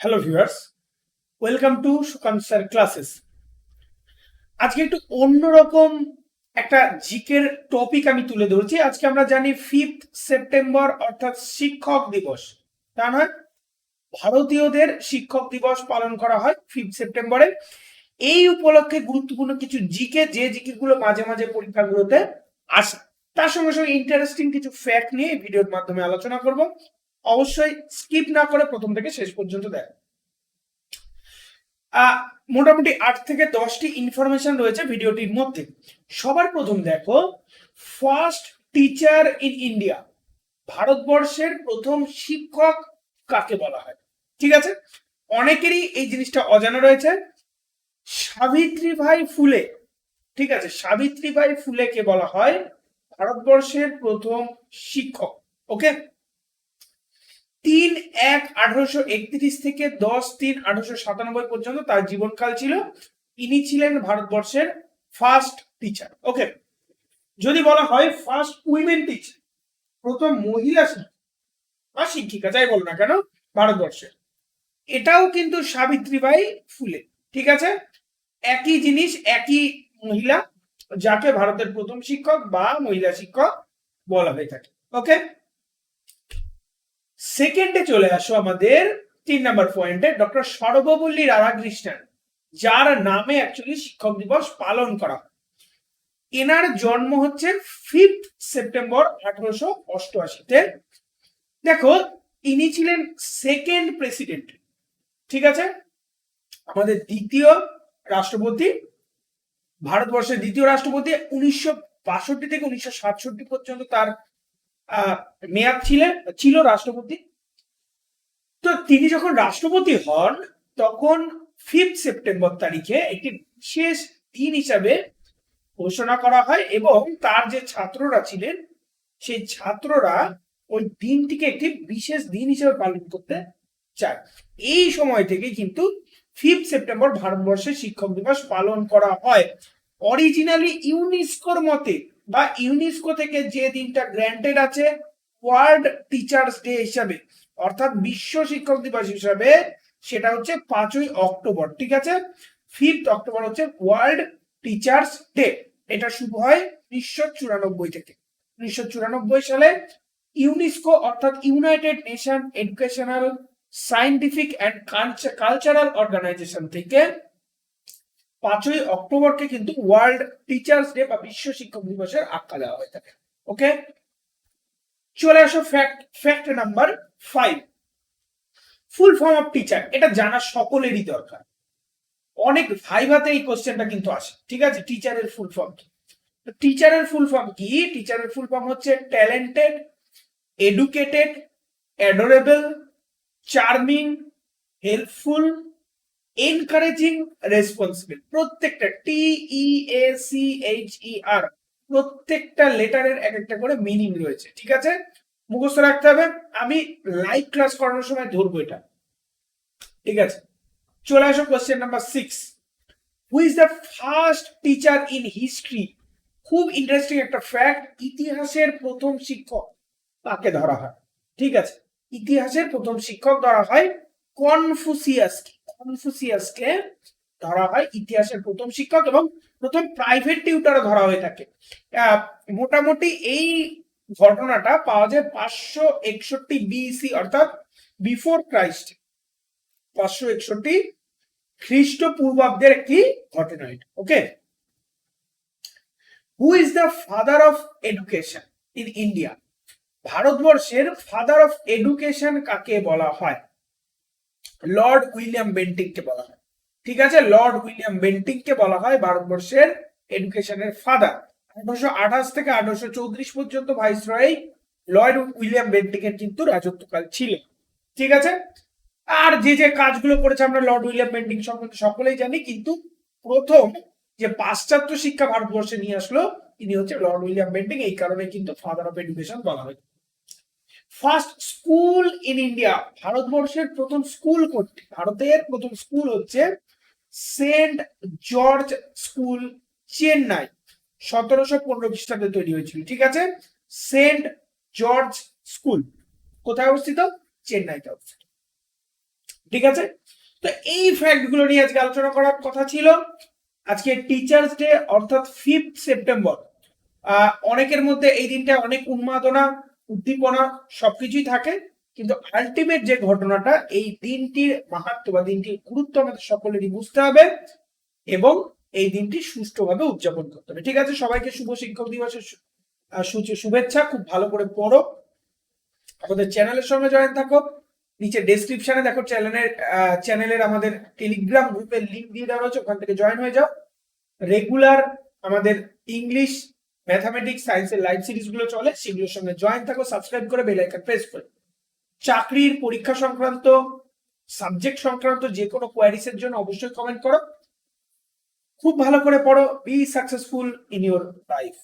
Hello viewers welcome to Sukanta sir classes আজকে একটু অন্যরকম একটা জিকের টপিক আমি তুলে ধরছি। আজকে আমরা জানি ফিফথ সেপ্টেম্বর অর্থাৎ শিক্ষক দিবস। তা নয়, ভারতীয়দের শিক্ষক দিবস পালন করা হয় ফিফথ সেপ্টেম্বরে এই উপলক্ষে গুরুত্বপূর্ণ কিছু জিকে, যে জিকে গুলো মাঝে মাঝে পরীক্ষাগুলোতে আসে। তার সঙ্গে সঙ্গে ইন্টারেস্টিং কিছু ফ্যাক্ট নিয়ে ভিডিওর মাধ্যমে আলোচনা করব। অবশ্যই স্কিপ না করে প্রথম থেকে শেষ পর্যন্ত দেখ। মোটামুটি আট থেকে দশটি ইনফরমেশন রয়েছে ভিডিওটির মধ্যে। সবার প্রথম দেখো ফার্স্ট টিচার ইন ইন্ডিয়া ভারতবর্ষের প্রথম শিক্ষক কাকে বলা হয়? ঠিক আছে? অনেকেরই এই জিনিসটা অজানা রয়েছে। সাবিত্রীভাই ফুলে, ঠিক আছে? সাবিত্রীবাই ফুলেকে বলা হয় ভারতবর্ষের প্রথম শিক্ষক ওকে তিন এক আঠারোশো একত্রিশ থেকে দশ তিন আঠারোশো সাতানব্বই পর্যন্ত তার জীবনকাল ছিল। ইনি ছিলেন ভারতবর্ষের ফার্স্ট টিচার ওকে যদি বলা হয় ফার্স্ট উইমেন টিচার প্রথম মহিলা বা শিক্ষিকা, যাই বল না কেন ভারতবর্ষের এটাও কিন্তু সাবিত্রীবাই ফুলে, ঠিক আছে? একই জিনিস, একই মহিলা, যাকে ভারতের প্রথম শিক্ষক বা মহিলা শিক্ষক বলা হয়ে থাকে ওকে সেকেন্ডে চলে আসো আমাদের তিন নম্বর পয়েন্টে ডক্টর সর্বপল্লী রাধাকৃষ্ণন, যার নামে অ্যাকচুয়ালি শিক্ষক দিবস পালন করা হয়। এনার জন্ম হচ্ছে ফিফথ সেপ্টেম্বর আঠারোশো অষ্টআশিতে। দেখো, ইনি ছিলেন সেকেন্ড প্রেসিডেন্ট ঠিক আছে? আমাদের দ্বিতীয় রাষ্ট্রপতি, ভারতবর্ষের দ্বিতীয় রাষ্ট্রপতি, উনিশশো বাষট্টি থেকে উনিশশো সাতষট্টি পর্যন্ত তার মেয়াদ ছিলেন ছিল রাষ্ট্রপতি। তো তিনি যখন রাষ্ট্রপতি হন, তখন ফিফথ সেপ্টেম্বর তারিখে একটি বিশেষ দিন হিসাবে ঘোষণা করা হয় এবং তার যে ছাত্ররা ছিলেন, সেই ছাত্ররা ওই দিনটিকে একটি বিশেষ দিন হিসেবে পালন করতে চায়। এই সময় থেকে কিন্তু ফিফথ সেপ্টেম্বর ভারতবর্ষে শিক্ষক দিবস পালন করা হয়। অরিজিনালি ইউনেস্কোর মতে বা ইউনেস্কো থেকে যে দিনটা গ্র্যান্টেড আছে, ওয়ার্ল্ড টিচার্স ডে হিসাবে, অর্থাৎ বিশ্ব শিক্ষক দিবস হিসাবে, সেটা হচ্ছে পাঁচই অক্টোবর, ঠিক আছে? ফিফথ অক্টোবর হচ্ছে ওয়ার্ল্ড টিচার্স ডে, এটা শুরু হয় উনিশশো চুরানব্বই থেকে। উনিশশো চুরানব্বই সালে ইউনেস্কো, অর্থাৎ United Nation Educational Scientific and Cultural Organization থেকে পাঁচই অক্টোবরকে কিন্তু ওয়ার্ল্ড টিচার্স ডে বা বিশ্ব শিক্ষক দিবসের আখ্যা দেওয়া হয়ে থাকে। ওকে? চলে আসো fact fact number five full form of teacher এটা জানা সকলেরই দরকার। অনেক ভাইভাতে এই কোশ্চেনটা কিন্তু আসে, ঠিক আছে? টিচারের ফুল ফর্ম কি? টিচারের ফুল ফর্ম কি? টিচারের ফুল ফর্ম হচ্ছে talented educated adorable charming helpful encouraging responsible প্রত্যেকটা T E A C H E আর প্রত্যেকটা লেটারের এক একটা করে মিনিং রয়েছে, ঠিক আছে? মুখস্থ রাখতে হবে। আমি লাইভ ক্লাস করানোর সময় ধরবো এটা, ঠিক আছে? চলে আসো question number six who is the first teacher in history খুব ইন্টারেস্টিং একটা ফ্যাক্ট ইতিহাসের প্রথম শিক্ষক তাকে ধরা হয়? ঠিক আছে? ইতিহাসের প্রথম শিক্ষক ধরা হয় কনফুসিয়াসকে। কনফুসিয়াসকে ধরা হয় ইতিহাসের প্রথম শিক্ষক এবং প্রথম প্রাইভেট টিউটারও ধরা হয়ে থাকে। মোটামুটি এই ঘটনাটা পাওয়া যায় পাঁচশো একষট্টি বিসি অর্থাৎ বিফোর ক্রাইস্ট পাঁচশো একষট্টি খ্রিস্টপূর্বাব্দের একটি ঘটনা এটা okay who is the father of education in India ভারতবর্ষের ফাদার অফ এডুকেশন কাকে বলা হয়? লর্ড উইলিয়াম বেন্টিংকে বলা হয়। ঠিক আছে? লর্ড উইলিয়াম বেন্টিংকে বলা হয় ভারতবর্ষের এডুকেশনের ফাদার আঠারোশো আঠাশ থেকে আঠারোশো চৌত্রিশ পর্যন্ত ভাইসরয় লর্ড উইলিয়াম বেন্টিংয়ের কিন্তু রাজত্বকাল ছিল। ঠিক আছে? আর যে যে কাজগুলো করেছে আমরা লর্ড উইলিয়াম বেন্টিং সম্পর্কে সকলেই জানি, কিন্তু প্রথম যে পাশ্চাত্য শিক্ষা ভারতবর্ষে নিয়ে আসলো, তিনি হচ্ছে লর্ড উইলিয়াম বেন্টিং এই কারণে কিন্তু ফাদার অফ এডুকেশন বলা হয়। ফার্স্ট স্কুল ইন ইন্ডিয়া, ভারতবর্ষের প্রথম স্কুল কোনটি? ভারতের প্রথম স্কুল হচ্ছে সেন্ট জর্জ স্কুল, চেন্নাই। সতেরোশো পনেরো খ্রিস্টাব্দে তৈরি হয়েছিল, ঠিক আছে? Saint George school. কোথায় অবস্থিত? চেন্নাইতে অবস্থিত। ঠিক আছে? তো এই ফ্যাক্টগুলো নিয়ে আজকে আলোচনা করার কথা ছিল। আজকে টিচার্স ডে অর্থাৎ ফিফথ সেপ্টেম্বর অনেকের মধ্যে এই দিনটা অনেক উন্মাদনা উদ্দীপনা সবকিছুই থাকে, কিন্তু আলটিমেট যে ঘটনাটা, এই দিনটির মাহাত্ম বা দিনটির গুরুত্ব আমাদের সকলেরই বুঝতে হবে এবং এই দিনটি সুষ্ঠুভাবে উদযাপন করতে হবে। ঠিক আছে, সবাইকে শুভ শিক্ষক দিবসের শুভেচ্ছা, খুব ভালো করে পড়ো। আমাদের চ্যানেলের সঙ্গে জয়েন থাকো। নিচে ডেসক্রিপশনে দেখো চ্যানেলের চ্যানেলের আমাদের টেলিগ্রাম গ্রুপের লিঙ্ক দিয়ে দেওয়া রয়েছে, ওখান থেকে জয়েন হয়ে যাও। রেগুলার আমাদের ইংলিশ ম্যাথামেটিক্স সায়েন্সের লাইভ সিরিজগুলো চলে, সেগুলোর সঙ্গে জয়েন থাকো সাবস্ক্রাইব করে বেল আইকন প্রেস করে। চাকরির পরীক্ষা সংক্রান্ত সাবজেক্ট সংক্রান্ত যে কোনো কোয়ারিসের জন্য অবশ্যই কমেন্ট করো। খুব ভালো করে পড়ো be successful in your life